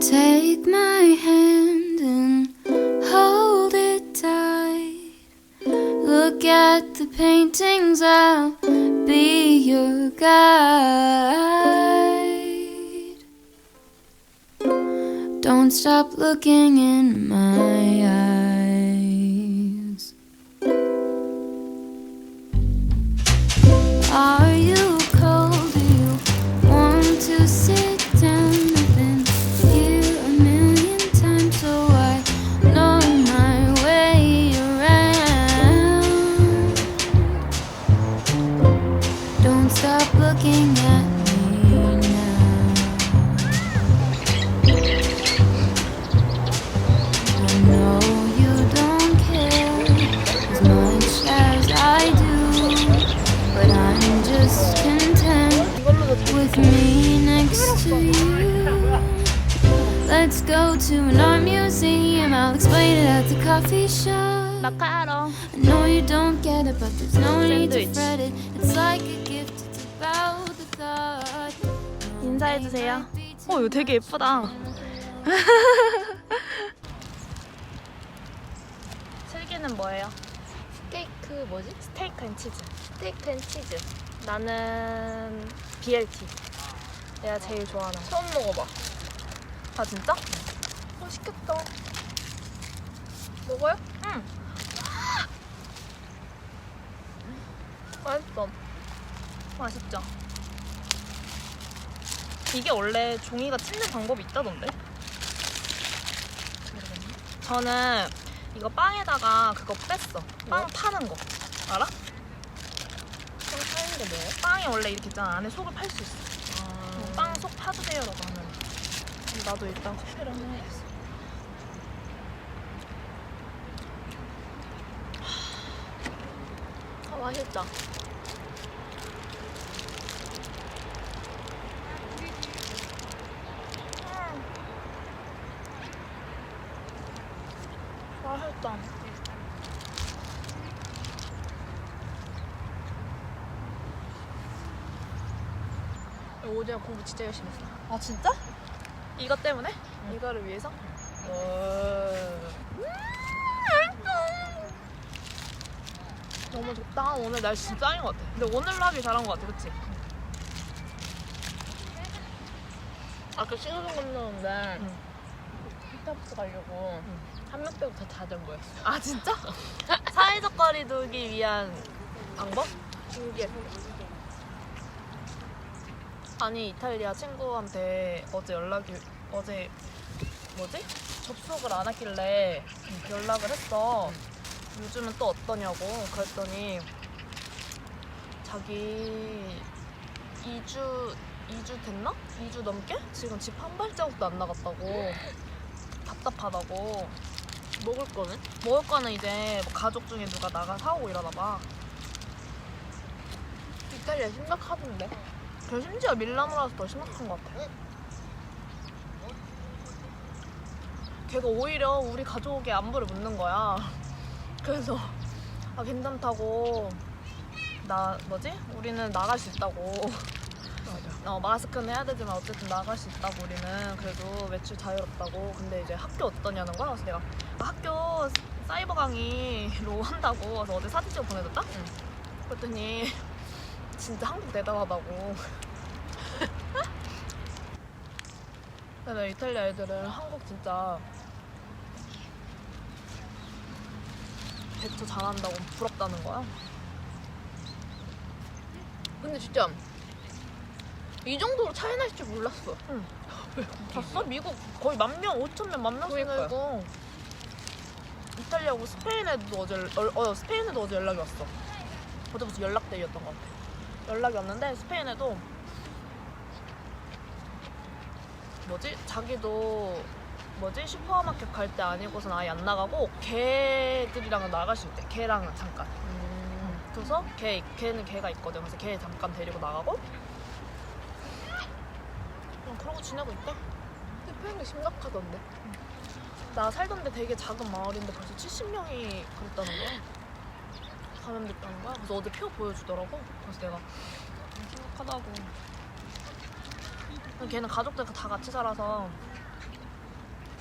Take my hand and hold it tight. Look at the paintings, I'll be your guide. Don't stop looking in my eyes. Are the coffee shop. 마카롱. I know you don't get it, but there's no need to fret it. It's like a gift, it's about the thought. 인사해 주세요. 어, 이거 되게 예쁘다. 슬기는 뭐예요? 스테이크 뭐지? 스테이크 앤 치즈. 스테이크 앤 치즈 나는 BLT. 내가 제일 좋아하는. 처음 먹어봐 아 진짜? 맛있겠다 먹어요? 응. 맛있어 맛있죠. 이게 원래 종이가 찢는 방법이 있다던데? 저는 이거 빵에다가 그거 뺐어. 빵 뭐? 파는 거. 알아? 좀 파는 게 뭐예요? 빵이 원래 이렇게 있잖아. 안에 속을 팔 수 있어. 아... 빵 속 파주세요라고 하면. 나도 일단 커피를 하나 해야겠어. 맛있다 맛있다. 어제 공부 진짜 열심히 했어 아 진짜? 이것 때문에? 이거를 위해서? 너무 좋다. 오늘 날씨 진짜 짱인 것 같아. 근데 오늘로 하길 잘한 것 같아, 그치? 아까 신호등 건너는데 응. 스타벅스 가려고 한명 빼고 다 모였어 아 진짜? 사회적 거리 두기 위한 방법? 신기해 아니 이탈리아 친구한테 어제 연락이 어제 뭐지? 접속을 안 하길래 연락을 했어. 요즘은 또 어떠냐고 그랬더니 자기 2주 2주 됐나? 2주 넘게? 지금 집 한 발자국도 안 나갔다고 답답하다고 먹을 거는? 먹을 거는 이제 뭐 가족 중에 누가 나가 사오고 이러나 봐. 이탈리아 심각하던데 그 심지어 밀라노라서 더 심각한 것 같아. 걔가 오히려 우리 가족의 안부를 묻는 거야. 그래서 아 괜찮다고 나 뭐지? 우리는 나갈 수 있다고. 맞아 어 마스크는 해야 되지만 어쨌든 나갈 수 있다고 우리는 그래도 외출 자유롭다고. 근데 이제 학교 어떠냐는 거야. 그래서 내가 아, 학교 사이버 강의로 한다고. 그래서 어제 사진 찍어 보내줬다. 그랬더니 진짜 한국 대단하다고. 근데 이탈리아 애들은 한국 진짜 대처 잘한다고 부럽다는 거야. 근데 진짜 이 정도로 차이 날 줄 몰랐어 봤어? 미국 거의 만 명, 오천 명, 만 명씩 그러니까요. 살고 이탈리아고 스페인에도 어제 연- 어, 어, 스페인에도 어제 연락이 왔어. 어제부터 연락대이였던 것 같아. 연락이 왔는데 스페인에도 뭐지? 자기도 뭐지? 슈퍼마켓 갈 때 아니고선 아예 안 나가고 걔들이랑은 나갈 수 있대. 걔랑 잠깐. 그래서 걔 걔는 걔가 있거든. 그래서 걔 잠깐 데리고 나가고 그냥 그러고 지내고 있대. 스페인이 심각하던데 나 살던 데 되게 작은 마을인데 벌써 70명이 그랬다는 거야. 감염됐다는 거야. 그래서 어제 표 보여주더라고. 그래서 내가 음, 심각하다고. 걔는 가족들 다 같이 살아서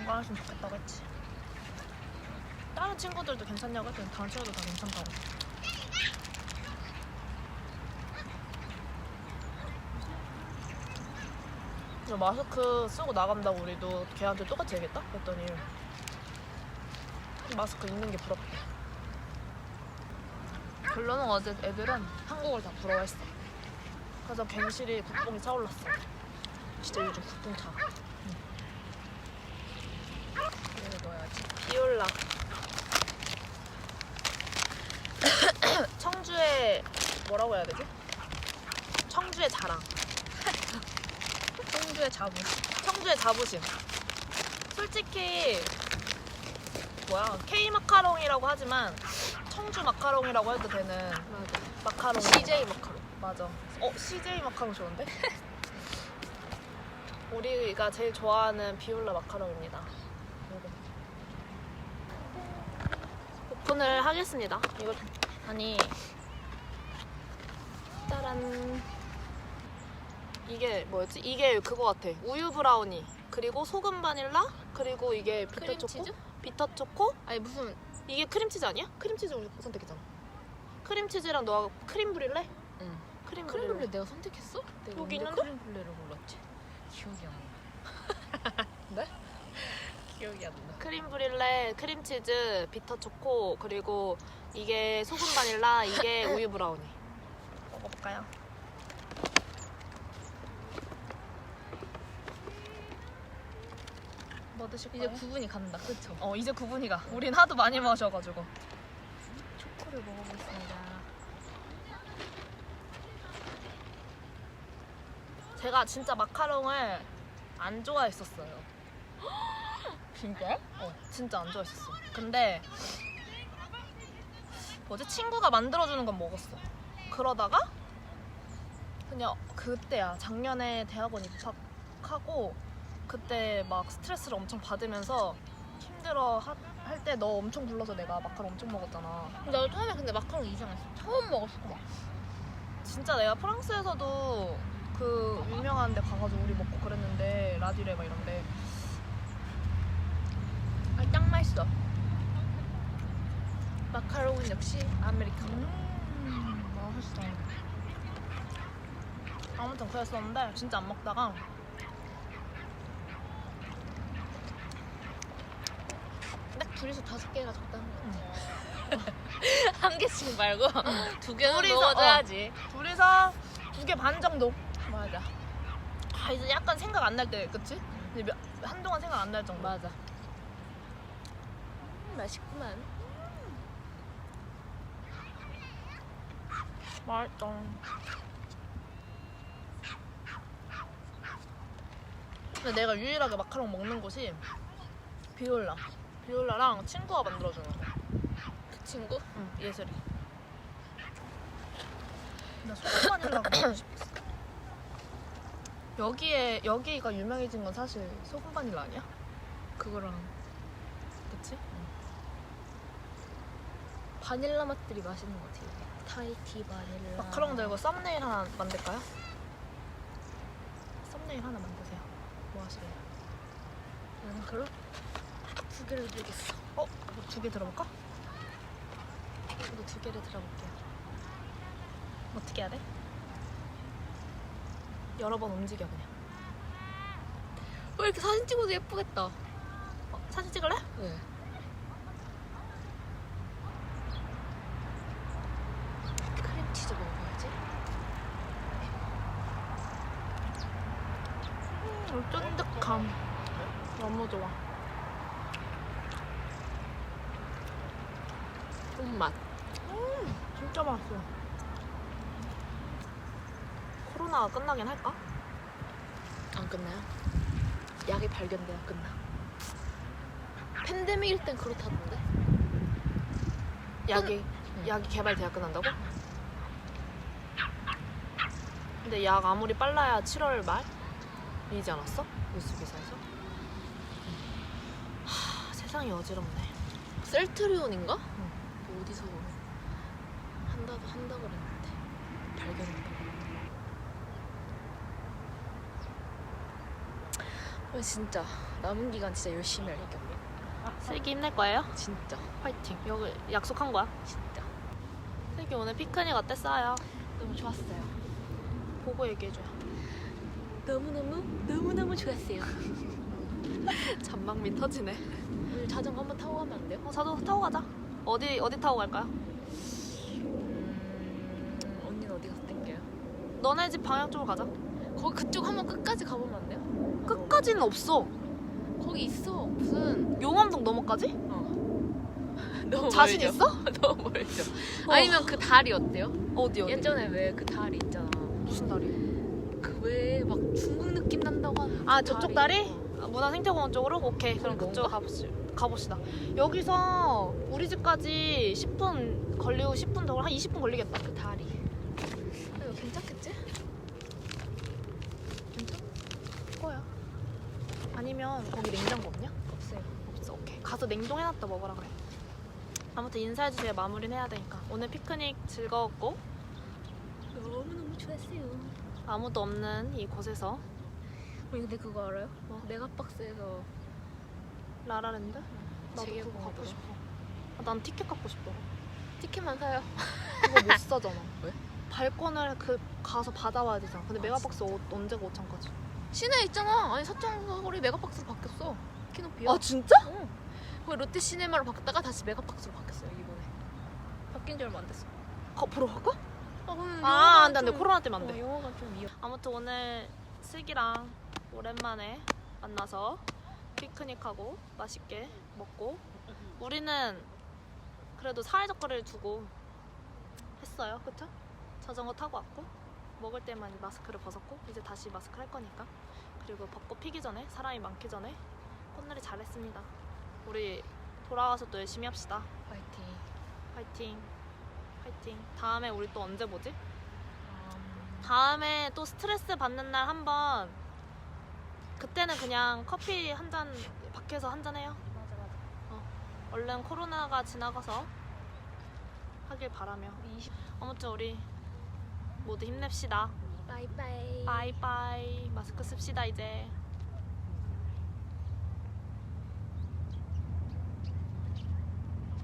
건강했으면 좋겠다고 했지. 다른 친구들도 괜찮냐고 했더니 다른 친구들 다 괜찮다고. 마스크 쓰고 나간다고 우리도 걔한테 똑같이 얘기했다? 그랬더니 마스크 있는 게 부럽대. 결론은 어제 애들은 한국을 다 부러워했어. 그래서 갱실이 국뽕이 차올랐어. 진짜 요즘 국뽕 차. 이거 넣어야지. 비올라. 청주의 뭐라고 해야 되지? 청주의 자랑. 청주의 자부. 청주의 자부심. 솔직히 뭐야 K 마카롱이라고 하지만 청주 마카롱이라고 해도 되는 맞아. 마카롱. CJ 마카롱. 맞아. 어 CJ 마카롱 좋은데? 우리가 제일 좋아하는 비올라 마카롱입니다. 요거. 오픈을 하겠습니다. 이거 아니 짜란. 이게 뭐였지? 이게 그거 같아. 우유 브라우니 그리고 소금 바닐라 그리고 이게 비터 초코. 크림치즈? 비터 초코? 아니 무슨 이게 크림치즈 아니야? 크림치즈 우리 선택했잖아. 크림치즈랑 너가 크림 브릴레? 응. 크림 크림. 블레 내가 선택했어? 내가 여기 언제 있는데? 크림 블레를 골랐지? 기억이 안 나. 네? 기억이 안 나. 크림 브릴레, 크림치즈, 비터 초코 그리고 이게 소금 바닐라, 이게 우유 브라우니. 먹어볼까요? 뭐 드실 이제 거예요? 구분이 간다. 그쵸? 어 이제 구분이 가. 우린 하도 많이 마셔가지고. 초코를 먹어보겠습니다. 제가 진짜 마카롱을 안 좋아했었어요. 진짜? 어, 진짜 안 좋아했었어. 근데 뭐지 친구가 만들어주는 건 먹었어. 그러다가 그냥 그때야 작년에 대학원 입학하고 그때 막 스트레스를 엄청 받으면서 힘들어 할 때 너 엄청 불러서 내가 마카롱 엄청 먹었잖아. 나도 처음에 근데 마카롱 이상했어. 처음 먹었을 때. 진짜 내가 프랑스에서도 그 유명한 데 가가지고 우리 먹고 그랬는데 라디레 막 이런데 맛있어. 마카롱은 역시 아메리카노. 음, 맛있어. 아무튼 그랬었는데 진짜 안 먹다가 딱 둘이서 다섯 개가 적당한 거 같아. 한 개씩 말고 두 개는 둘이서, 먹어줘야지. 둘이서 두 개 반 정도. 맞아. 아 이제 약간 생각 안 날 때, 그치? 이제 몇- 한동안 생각 안 날 정도. 맞아. 음, 맛있구만. 맛있다. 근데 내가 유일하게 마카롱 먹는 곳이 비올라. 비올라랑 친구가 만들어주는 거. 그 친구? 응, 예슬이. 나 소금 바닐라가 먹고 싶었어. 여기에 여기가 유명해진 건 사실 소금 바닐라 아니야? 그거랑 그치? 바닐라 맛들이 맛있는 것 같아요. 타이티 바닐라. 마카롱 들고 썸네일 하나 만들까요? 썸네일 하나 만드세요. 뭐 하실래요? 나는 그럼 두 개를 들겠어. 어? 두 개 들어볼까? 저도 두 개를 들어볼게요. 어떻게 해야 돼? 여러 번 움직여 그냥. 왜 이렇게 사진 찍어도 예쁘겠다. 어, 사진 찍을래? 네. 크림치즈 먹어야지. 음, 쫀득함. 너무 좋아. 손맛. 진짜 맛있어. 코로나가 끝나긴 할까? 안 끝나요? 약이 발견돼야 끝나. 팬데믹일 땐 그렇다던데. 약이 응. 약이 개발돼야 끝난다고? 근데 약 아무리 빨라야 7월 말이지 않았어? 뉴스 기사에서? 하, 세상이 어지럽네. 셀트리온인가? 뭐 어디서 한다 한다 그랬는데 발견했다. 왜 진짜 남은 기간 진짜 열심히 할게요. 슬기 힘낼 거예요? 진짜 화이팅. 여기 약속한 거야. 진짜 슬기 오늘 피크닉 어땠어요? 너무 좋았어요. 보고 얘기해줘요. 너무 너무 너무 너무 좋았어요. 잔망미 터지네. 오늘 자전거 한번 타고 가면 안 돼요? 어, 자전거 타고 가자. 어디 어디 타고 갈까요? 음, 언니는 어디 가서 땡겨요? 너네 집 방향 쪽으로 가자. 거기 그쪽 한번 끝까지 가보면 안 돼요? 끝까지는 없어. 거기 있어 무슨 용암동 너머까지? 너무 자신 멀죠? 있어? 너무 멀죠. 어. 아니면 그 다리 어때요? 어디 어디? 예전에 왜 그 다리 있잖아. 무슨 다리? 그 왜 막 중국 느낌 난다고 하는 아그 저쪽 다리? 어. 아, 문화생태공원 쪽으로? 오케이 그럼 그쪽 건가? 가봅시다. 가봅시다. 여기서 우리 집까지 10분 걸리고 10분 정도 한 20분 걸리겠다. 그 다리. 아, 이거 괜찮겠지? 거야. 아니면 거기 냉장고 없냐? 없어요. 없어. 오케이. 가서 냉동해놨다 먹으라 그래. 아무튼 인사해주세요. 마무리는 해야 되니까. 오늘 피크닉 즐거웠고 너무 너무 좋았어요. 아무도 없는 이곳에서 우리 근데 그거 알아요? 뭐? 메가박스에서 라라랜드? 나도 재개 그거 가고 공부로. 싶어. 아, 난 티켓 갖고 싶더라. 티켓만 사요. 그거 못 사잖아. 왜? 발권을 그 가서 받아와야 되잖아. 근데 아, 메가박스 어, 언제가 5천까지? 시내에 있잖아. 아니 사거리 메가박스로 바뀌었어. 키노피아. 아 진짜? 응. 거기 롯데 시네마로 바뀌다가 다시 메가박스로 바뀌었어요 이번에. 바뀐 지 얼마 안 됐어. 가, 보러 갈까? 아, 아 안돼 안돼 코로나 때문에 안 돼. 어, 영화가 좀 이어. 아무튼 오늘 슬기랑 오랜만에 만나서 피크닉하고 맛있게 먹고 우리는 그래도 사회적 거리를 두고 했어요. 그쵸? 자전거 타고 왔고 먹을 때만 마스크를 벗었고 이제 다시 마스크 할 거니까. 그리고 벚꽃 피기 전에 사람이 많기 전에 꽃놀이 잘했습니다. 우리 돌아와서 또 열심히 합시다. 파이팅. 파이팅. 파이팅. 다음에 우리 또 언제 보지? 음, 다음에 또 스트레스 받는 날 한번 그때는 그냥 커피 한 잔 밖에서 한 잔 해요. 맞아 맞아. 얼른 코로나가 지나가서 하길 바라며. 우리 20. 아무튼 우리 모두 힘냅시다. 바이바이. 바이바이. 마스크 씁시다 이제.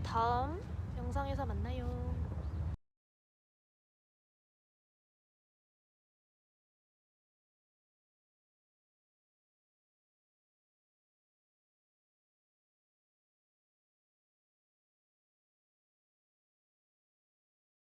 다음 영상에서 만나요.